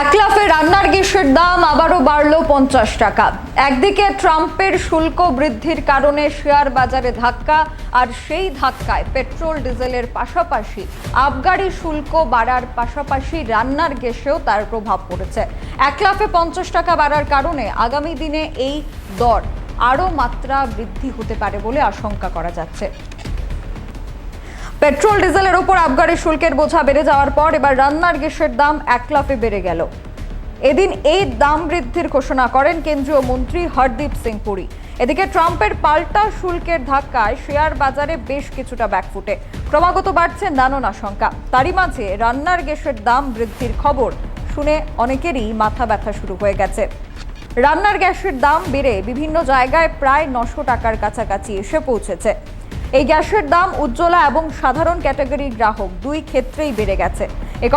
একলাফে রান্নার গ্যাসের দাম আবারও বাড়ল পঞ্চাশ টাকা। একদিকে ট্রাম্পের শুল্ক বৃদ্ধির কারণে শেয়ার বাজারে ধাক্কা, আর সেই ধাক্কায় পেট্রোল, ডিজেলের পাশাপাশি আবগারি শুল্ক বাড়ার পাশাপাশি রান্নার গ্যাসেও তার প্রভাব পড়েছে। একলাফে পঞ্চাশ টাকা বাড়ার কারণে আগামী দিনে এই দর আরও মাত্রা বৃদ্ধি হতে পারে বলে আশঙ্কা করা যাচ্ছে। পেট্রোল, ডিজেলের ওপর আবগারি শুল্কের বোঝা বেড়ে যাওয়ার পর এবার রান্নার গ্যাসের দাম এক লাফে বেড়ে গেল। এদিন এই দাম বৃদ্ধির ঘোষণা করেন কেন্দ্রীয় মন্ত্রী হরদীপ সিং পুরী। এদিকে ট্রাম্পের পাল্টা শুল্কের ধাক্কায় শেয়ার বাজারে বেশ কিছুটা ব্যাকফুটে ক্রমাগত বাড়ছে নানন আশঙ্কা। তারই মাঝে রান্নার গ্যাসের দাম বৃদ্ধির খবর শুনে অনেকেরই মাথা ব্যথা শুরু হয়ে গেছে। রান্নার গ্যাসের দাম বেড়ে বিভিন্ন জায়গায় প্রায় নশো টাকার কাছাকাছি এসে পৌঁছেছে। এই গ্যাসের দাম উজ্জ্বলা এবং সাধারণ ক্যাটাগরির গ্রাহক দুই ক্ষেত্রেই বেড়ে গেছে।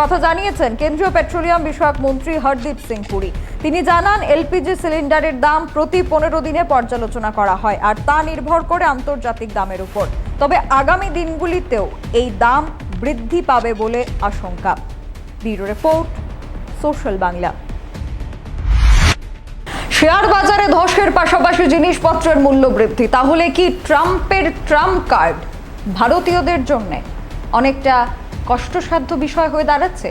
কথা জানিয়েছেন কেন্দ্রীয় পেট্রোলিয়াম বিষয়ক মন্ত্রী হরদীপ সিং পুরী। তিনি জানান, এলপিজি সিলিন্ডারের দাম প্রতি পনেরো দিনে পর্যালোচনা করা হয় আর তা নির্ভর করে আন্তর্জাতিক দামের উপর। তবে আগামী দিনগুলিতেও এই দাম বৃদ্ধি পাবে বলে আশঙ্কা। Bureau report, social Bangla. Share বাজারে ধসের জিনিসপত্রের মূল্য বৃদ্ধি তাহলে কি ট্রাম্পের ট্রাম্প কার্ড ভারতীয়দের জন্য অনেকটা কষ্টসাধ্য বিষয় হয়ে দাঁড়াচ্ছে?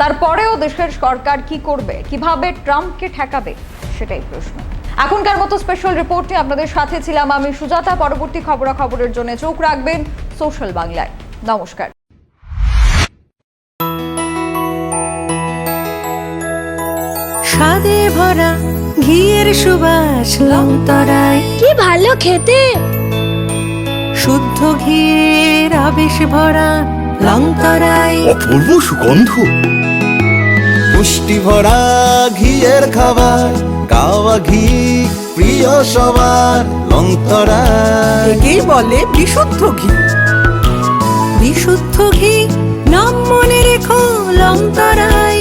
তারপরেও দেশের সরকার কি করবে? কীভাবে ট্রাম্পকে ঠেকাবে? সেটাই প্রশ্ন। এখনকার মতো স্পেশাল রিপোর্টে আপনাদের সাথে ছিলাম আমি সুজাতা। পরবর্তী খবরাখবরের জন্য চোখ রাখবেন সোশ্যাল বাংলায়। নমস্কার। ভরা ঘিয়ের সুবাস লংতরায়। কি ভালো খেতে। শুদ্ধ ঘিয়ের আবেশ ভরা লংতরায়। অপূর্ব সুগন্ধ। পুষ্টি ভরা ঘিয়ের খাবার কাওয়া ঘি প্রিয় সবার লঙ্করা একেই বলে বিশুদ্ধ ঘি। বিশুদ্ধ ঘি